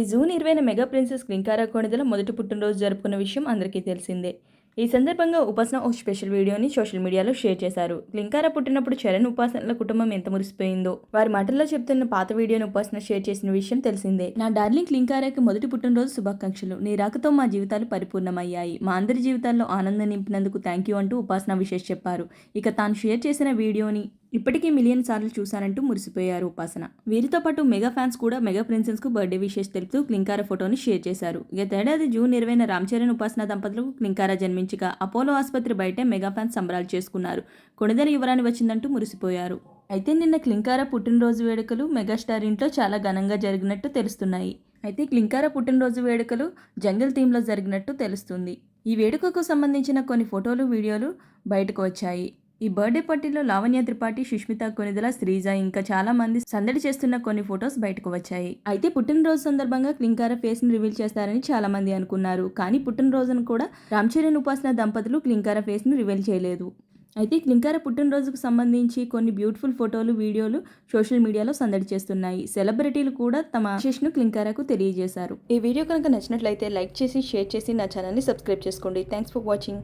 ఈ జూన్ ఇరవైన mega princess Klin Kaara కోణిదల మొదటి పుట్టినరోజు జరుపుకున్న విషయం అందరికీ తెలిసిందే. ఈ సందర్భంగా ఉపాసన ఒక స్పెషల్ వీడియోని సోషల్ మీడియాలో షేర్ చేశారు. క్లింకారా పుట్టినప్పుడు చరణ్ ఉపాసనల కుటుంబం ఎంత మురిసిపోయిందో వారి మాటల్లో చెప్తున్న పాత వీడియోని ఉపాసన షేర్ చేసిన విషయం తెలిసిందే. నా డార్లింగ్ క్లింకారాకి మొదటి పుట్టినరోజు శుభాకాంక్షలు. నీ రాకతో మా జీవితాలు పరిపూర్ణమయ్యాయి. మా అందరి జీవితాల్లో ఆనందం నింపినందుకు థ్యాంక్ యూ అంటూ ఉపాసన విశేష్ చెప్పారు. ఇక తాను షేర్ చేసిన వీడియోని ఇప్పటికే మిలియన్ సార్లు చూశానంటూ మురిసిపోయారు ఉపాసన. వీరితో పాటు మెగా ఫ్యాన్స్ కూడా మెగా ప్రిన్సెస్కు బర్త్డే విషెస్ తెలుపుతూ క్లింకార ఫోటోని షేర్ చేశారు. గతేడాది జూన్ ఇరవైన రామ్ చరణ్ ఉపాసన దంపతులకు క్లింకార జన్మించగా అపోలో ఆసుపత్రి బయటే మెగా ఫ్యాన్స్ సంబరాలు చేసుకున్నారు. కొణిదెల యువరాని వచ్చిందంటూ మురిసిపోయారు. అయితే నిన్న క్లింకార పుట్టినరోజు వేడుకలు మెగాస్టార్ ఇంట్లో చాలా ఘనంగా జరిగినట్టు తెలుస్తున్నాయి. అయితే క్లింకార పుట్టినరోజు వేడుకలు జంగిల్ థీమ్లో జరిగినట్టు తెలుస్తుంది. ఈ వేడుకకు సంబంధించిన కొన్ని ఫోటోలు వీడియోలు బయటకు వచ్చాయి. ఈ బర్త్డే పార్టీలో లావణ్య త్రిపాఠి సుష్మిత కొనిదల శ్రీజ ఇంకా చాలా మంది సందడి చేస్తున్న కొన్ని ఫొటోస్ బయటకు వచ్చాయి. అయితే పుట్టినరోజు సందర్భంగా క్లింకార ఫేస్ని రివీల్ చేస్తారని చాలా మంది అనుకున్నారు. కానీ పుట్టినరోజును కూడా రామ్ చరణ్ ఉపాసన దంపతులు క్లింకార ఫేస్ను రివీల్ చేయలేదు. అయితే క్లింకార పుట్టినరోజుకు సంబంధించి కొన్ని బ్యూటిఫుల్ ఫోటోలు వీడియోలు సోషల్ మీడియాలో సందడి చేస్తున్నాయి. సెలబ్రిటీలు కూడా తమ విశేషను క్లింకారకు తెలియజేశారు. ఈ వీడియో కనుక నచ్చినట్లయితే లైక్ చేసి షేర్ చేసి నా ఛానల్ని సబ్స్క్రైబ్ చేసుకోండి. Thanks for watching.